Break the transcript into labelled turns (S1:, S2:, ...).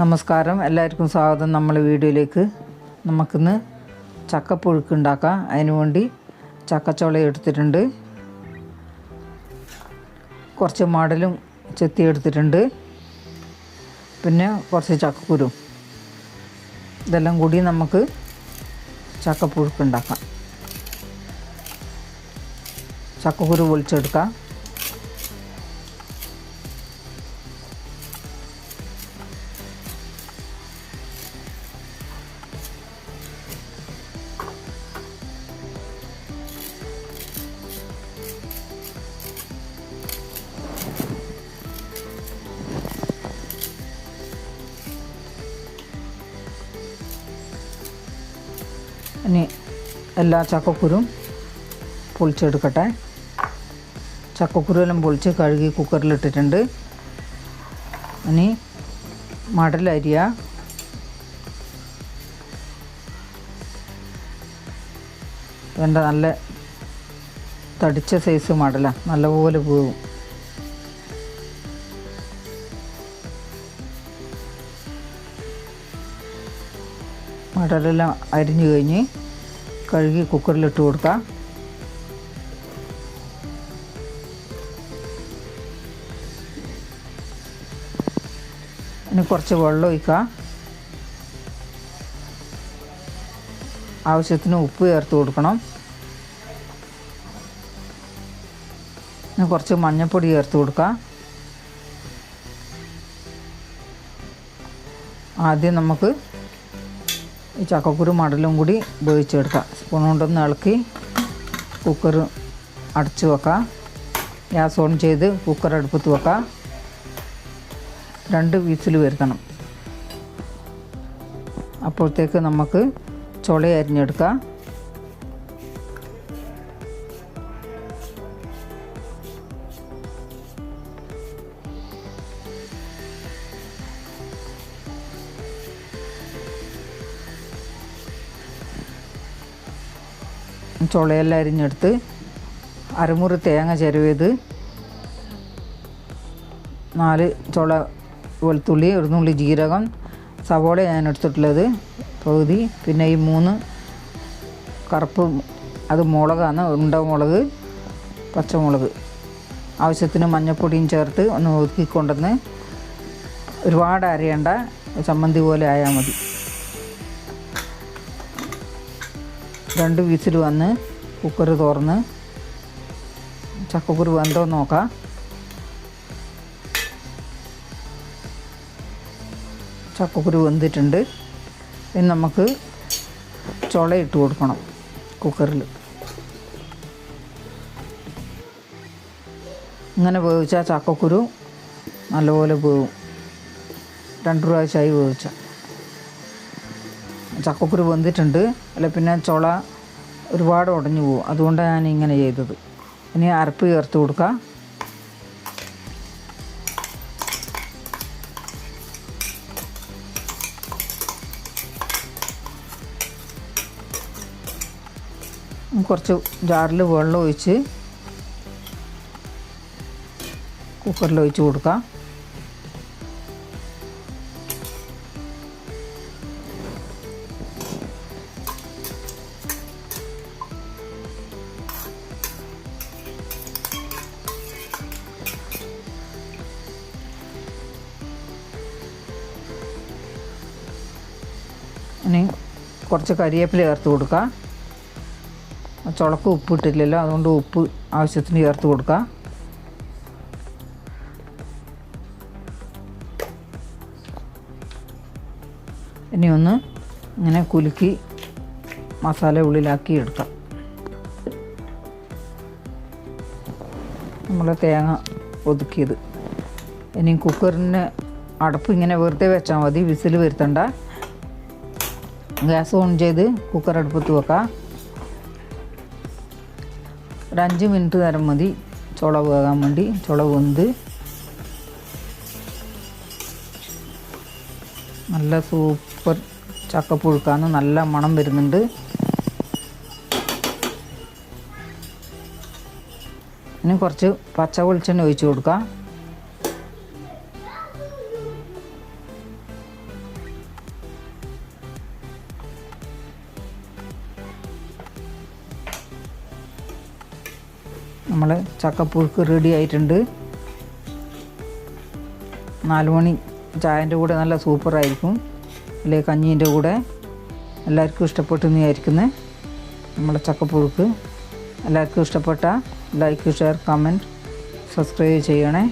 S1: നമസ്കാരം. എല്ലാവർക്കും സ്വാഗതം. നമ്മളെ വീഡിയോയിലേക്ക് നമുക്കിന്ന് ചക്കപ്പുഴുക്ക് ഉണ്ടാക്കാം. അതിനുവേണ്ടി ചക്കച്ചോള എടുത്തിട്ടുണ്ട്. കുറച്ച് മടലും ചെത്തി എടുത്തിട്ടുണ്ട്. പിന്നെ കുറച്ച് ചക്കക്കുരു. ഇതെല്ലാം കൂടി നമുക്ക് ചക്കപ്പുഴുക്ക് ഉണ്ടാക്കാം. ചക്കക്കുരു പൊളിച്ചെടുക്കാം. ഇനി എല്ലാ ചക്കക്കുരും പൊളിച്ചെടുക്കട്ടെ. ചക്കക്കുരുവെല്ലാം പൊളിച്ച് കഴുകി കുക്കറിലിട്ടിട്ടുണ്ട് ഇനി മടലരിയ വേണ്ട നല്ല തടിച്ച സൈസ് മടല നല്ലപോലെ പോകും മടലെല്ലാം അരിഞ്ഞു കഴിഞ്ഞ് കഴുകി കുക്കറിലിട്ട് കൊടുക്കാം ഇനി കുറച്ച് വെള്ളം ഒഴിക്കാം. ആവശ്യത്തിന് ഉപ്പ് ചേർത്ത് കൊടുക്കണം. ഇനി കുറച്ച് മഞ്ഞൾപ്പൊടി ചേർത്ത് കൊടുക്കാം. ആദ്യം നമുക്ക് ഈ ചക്കക്കുരു മടലും കൂടി വേവിച്ചെടുക്കാം സ്പൂൺ കൊണ്ടൊന്ന് ഇളക്കി കുക്കർ അടച്ചു വെക്കാം ഗ്യാസ് ഓൺ ചെയ്ത് കുക്കർ അടുപ്പത്ത് വെക്കാം രണ്ട് വിസിൽ വരുത്തണം. അപ്പോഴത്തേക്ക് നമുക്ക് ചുള അരിഞ്ഞെടുക്കാം ചുളയെല്ലാം അരിഞ്ഞെടുത്ത് അരമുറി തേങ്ങ ചിരവിയത്. നാല് ചുള വെളുത്തുള്ളി ഒരു നുള്ളി ജീരകം സവോള ഞാൻ എടുത്തിട്ടുള്ളത് പകുതി. പിന്നെ ഈ മൂന്ന് കറുപ്പ് അത് മുളകാണ് ഉണ്ട മുളക് പച്ചമുളക്. ആവശ്യത്തിന് മഞ്ഞൾപ്പൊടിയും ചേർത്ത് ഒന്ന് ഒതുക്കിക്കൊണ്ടുവന്ന് ഒരുപാട് അരയണ്ട ചമ്മന്തി പോലെ ആയാൽ മതി. രണ്ട് വിസിൽ വന്ന് കുക്കർ തുറന്ന് ചക്കക്കുരു വെന്തോ നോക്കാം. ചക്കക്കുരു വെന്തിട്ടുണ്ട്. ഇനി നമുക്ക് ചുള ഇട്ട് കൊടുക്കണം കുക്കറിൽ ഇങ്ങനെ വേവിച്ചാൽ ചക്കക്കുരു നല്ലപോലെ വേവും. രണ്ട് പ്രാവശ്യമായി വേവിച്ച. ചക്കക്കുരു വെന്തിട്ടുണ്ട്. അല്ല പിന്നെ ചുള ഒരുപാട് ഉടഞ്ഞു പോകും. അതുകൊണ്ടാണ് ഞാൻ ഇങ്ങനെ ചെയ്തത്. ഇനി അരപ്പ് ചേർത്ത് കൊടുക്കുക കുറച്ച് ജാറിൽ വെള്ളം ഒഴിച്ച് കുക്കറിൽ ഒഴിച്ച് കൊടുക്കാം. ഇനി കുറച്ച് കരിവേപ്പില ചേർത്ത് കൊടുക്കാം ചുളക്ക് ഉപ്പ് ഇട്ടില്ലല്ലോ അതുകൊണ്ട് ഉപ്പ് ആവശ്യത്തിന് ചേർത്ത് കൊടുക്കാം ഇനി ഒന്ന് ഇങ്ങനെ കുലുക്കി മസാല ഉള്ളിലാക്കി എടുക്കാം. നമ്മൾ തേങ്ങ ഒതുക്കിയത്. ഇനി കുക്കറിന് അടപ്പ് ഇങ്ങനെ വെറുതെ വെച്ചാൽ മതി വിസിൽ വരുത്തണ്ട. ഗ്യാസ് ഓൺ ചെയ്ത് കുക്കർ അടുപ്പത്ത് വെക്കാം. ഒരു അഞ്ച് മിനിറ്റ് നേരം മതി ചുള വേകാൻ വേണ്ടി. ചുള വെന്ത് നല്ല സൂപ്പർ ചക്കപ്പുഴുക്കാന്ന് നല്ല മണം വരുന്നുണ്ട്. ഇനി കുറച്ച് പച്ച വെളിച്ചെണ്ണ ഒഴിച്ച് കൊടുക്കാം. നമ്മൾ ചക്കപ്പുഴുക്ക് റെഡി ആയിട്ടുണ്ട്. നാലുമണി ചായന്റെ കൂടെ നല്ല സൂപ്പറായിരിക്കും അല്ലെ കഞ്ഞീന്റെ കൂടെ? എല്ലാവർക്കും ഇഷ്ടപ്പെട്ടെന്ന് വിചാരിക്കുന്നത് നമ്മളെ ചക്കപ്പുഴുക്ക്. എല്ലാവർക്കും ഇഷ്ടപ്പെട്ട ലൈക്ക് ഷെയർ കമന്റ് സബ്സ്ക്രൈബ് ചെയ്യണേ.